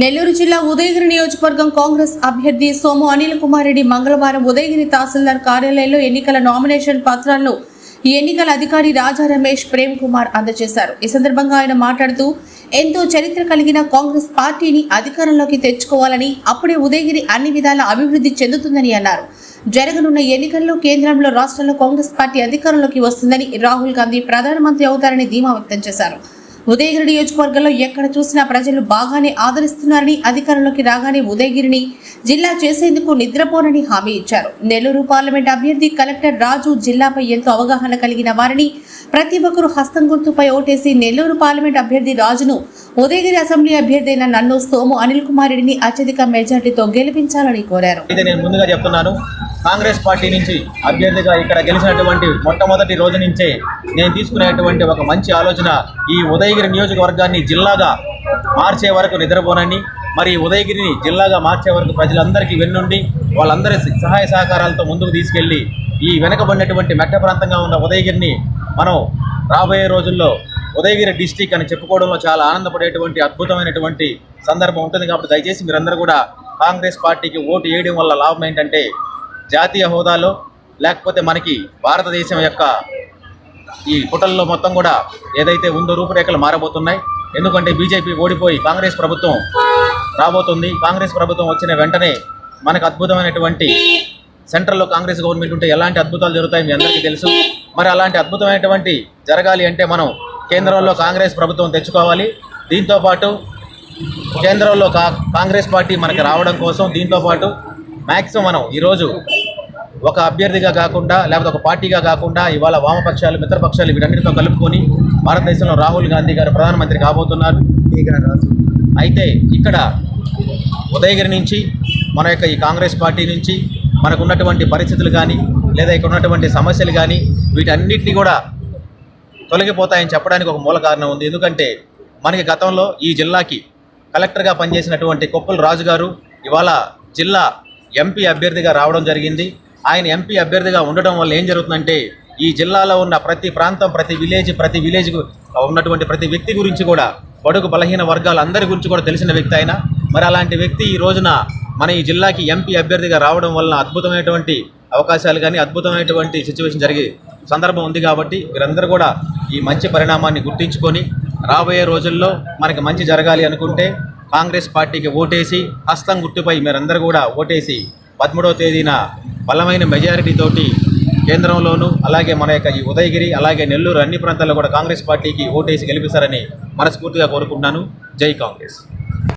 నెల్లూరు జిల్లా ఉదయగిరి నియోజకవర్గం కాంగ్రెస్ అభ్యర్థి సోము అనిల్ కుమార్ రెడ్డి మంగళవారం ఉదయగిరి తహసీల్దార్ కార్యాలయంలో ఎన్నికల నామినేషన్ పత్రాలను ఎన్నికల అధికారి రాజా రమేష్ ప్రేమ్ కుమార్ అందజేశారు. ఈ సందర్భంగా ఆయన మాట్లాడుతూ ఎంతో చరిత్ర కలిగిన కాంగ్రెస్ పార్టీని అధికారంలోకి తెచ్చుకోవాలని అప్పుడే ఉదయగిరి అన్ని విధాల అభివృద్ధి చెందుతుందని అన్నారు. జరగనున్న ఎన్నికల్లో కేంద్రంలో రాష్ట్రంలో కాంగ్రెస్ పార్టీ అధికారంలోకి వస్తుందని రాహుల్ గాంధీ ప్రధానమంత్రి అవుతారని ధీమా వ్యక్తం చేశారు. ఉదయగిరి నియోజకవర్గంలో ఎక్కడ చూసినా ప్రజలు బాగానే ఆదరిస్తున్నారని అధికారంలోకి రాగానే ఉదయగిరిని జిల్లా చేసేందుకు నిద్రపోనని హామీ ఇచ్చారు. నెల్లూరు పార్లమెంట్ అభ్యర్థి కలెక్టర్ రాజు జిల్లాపై ఎంతో అవగాహన కలిగిన వారిని ప్రతి ఒక్కరూ హస్తం గుర్తుపై ఓటేసి నెల్లూరు పార్లమెంట్ అభ్యర్థి రాజును ఉదయగిరి అసెంబ్లీ అభ్యర్థి అయిన నన్ను సోము అనిల్ కుమార్ రెడ్డిని అత్యధిక మెజార్టీతో గెలిపించాలని కోరారు. ముందుగా చెప్తున్నాను కాంగ్రెస్ పార్టీ నుంచి అభ్యర్థిగా ఇక్కడ గెలిచినటువంటి మొట్టమొదటి రోజు నుంచే నేను తీసుకునేటువంటి ఒక మంచి ఆలోచన ఈ ఉదయగిరి నియోజకవర్గాన్ని జిల్లాగా మార్చే వరకు నిద్రపోనని మరి ఉదయగిరిని జిల్లాగా మార్చే వరకు ప్రజలందరికీ వెన్నుండి వాళ్ళందరి సహాయ సహకారాలతో ముందుకు తీసుకెళ్ళి ఈ వెనకబడినటువంటి మెట్ట ప్రాంతంగా ఉన్న ఉదయగిరిని మనం రాబోయే రోజుల్లో ఉదయగిరి డిస్టిక్ అని చెప్పుకోవడంలో చాలా ఆనందపడేటువంటి అద్భుతమైనటువంటి సందర్భం ఉంటుంది. కాబట్టి దయచేసి మీరందరూ కూడా కాంగ్రెస్ పార్టీకి ఓటు వేయడం వల్ల లాభం ఏంటంటే జాతీయ హోదాలో లేకపోతే మనకి భారతదేశం యొక్క ఈ పుటల్లో మొత్తం కూడా ఏదైతే ఉందో రూపురేఖలు మారబోతున్నాయి. ఎందుకంటే బీజేపీ ఓడిపోయి కాంగ్రెస్ ప్రభుత్వం రాబోతుంది. కాంగ్రెస్ ప్రభుత్వం వచ్చిన వెంటనే మనకు అద్భుతమైనటువంటి సెంట్రల్లో కాంగ్రెస్ గవర్నమెంట్ ఉంటే ఎలాంటి అద్భుతాలు జరుగుతాయి మీ అందరికీ తెలుసు. మరి అలాంటి అద్భుతమైనటువంటి జరగాలి అంటే మనం కేంద్రంలో కాంగ్రెస్ ప్రభుత్వం తెచ్చుకోవాలి. దీంతోపాటు కేంద్రంలో కా కాంగ్రెస్ పార్టీ మనకి రావడం కోసం దీంతోపాటు మ్యాక్సిమం మనం ఈరోజు ఒక అభ్యర్థిగా కాకుండా లేకపోతే ఒక పార్టీగా కాకుండా ఇవాళ వామపక్షాలు మిత్రపక్షాలు వీటన్నిటితో కలుపుకొని భారతదేశంలో రాహుల్ గాంధీ గారు ప్రధానమంత్రి కాబోతున్నారు. అయితే ఇక్కడ ఉదయగిరి నుంచి మన యొక్క ఈ కాంగ్రెస్ పార్టీ నుంచి మనకున్నటువంటి పరిస్థితులు కానీ లేదా ఇక్కడ ఉన్నటువంటి సమస్యలు కానీ వీటన్నిటిని కూడా తొలగిపోతాయని చెప్పడానికి ఒక మూల కారణం ఉంది. ఎందుకంటే మనకి గతంలో ఈ జిల్లాకి కలెక్టర్గా పనిచేసినటువంటి కొప్పుల రాజు గారు ఇవాళ జిల్లా ఎంపీ అభ్యర్థిగా రావడం జరిగింది. ఆయన ఎంపీ అభ్యర్థిగా ఉండటం వల్ల ఏం జరుగుతుందంటే ఈ జిల్లాలో ఉన్న ప్రతి ప్రాంతం ప్రతి విలేజ్ ప్రతి విలేజ్ ఉన్నటువంటి ప్రతి వ్యక్తి గురించి కూడా బడుగు బలహీన వర్గాలందరి గురించి కూడా తెలిసిన వ్యక్తి ఆయన. మరి అలాంటి వ్యక్తి ఈ రోజున మన ఈ జిల్లాకి ఎంపీ అభ్యర్థిగా రావడం వలన అద్భుతమైనటువంటి అవకాశాలు కానీ అద్భుతమైనటువంటి సిచ్యువేషన్ జరిగే సందర్భం ఉంది కాబట్టి మీరందరూ కూడా ఈ మంచి పరిణామాన్ని గుర్తించుకొని రాబోయే రోజుల్లో మనకి మంచి జరగాలి అనుకుంటే కాంగ్రెస్ పార్టీకి ఓటేసి హస్తం గుర్తుపై మీరందరూ కూడా ఓటేసి పదమూడవ తేదీన బలమైన మెజారిటీతోటి కేంద్రంలోనూ అలాగే మన యొక్క ఈ ఉదయగిరి అలాగే నెల్లూరు అన్ని ప్రాంతాల్లో కూడా కాంగ్రెస్ పార్టీకి ఓటేసి గెలిపిస్తారని మనస్ఫూర్తిగా కోరుకుంటున్నాను. జై కాంగ్రెస్.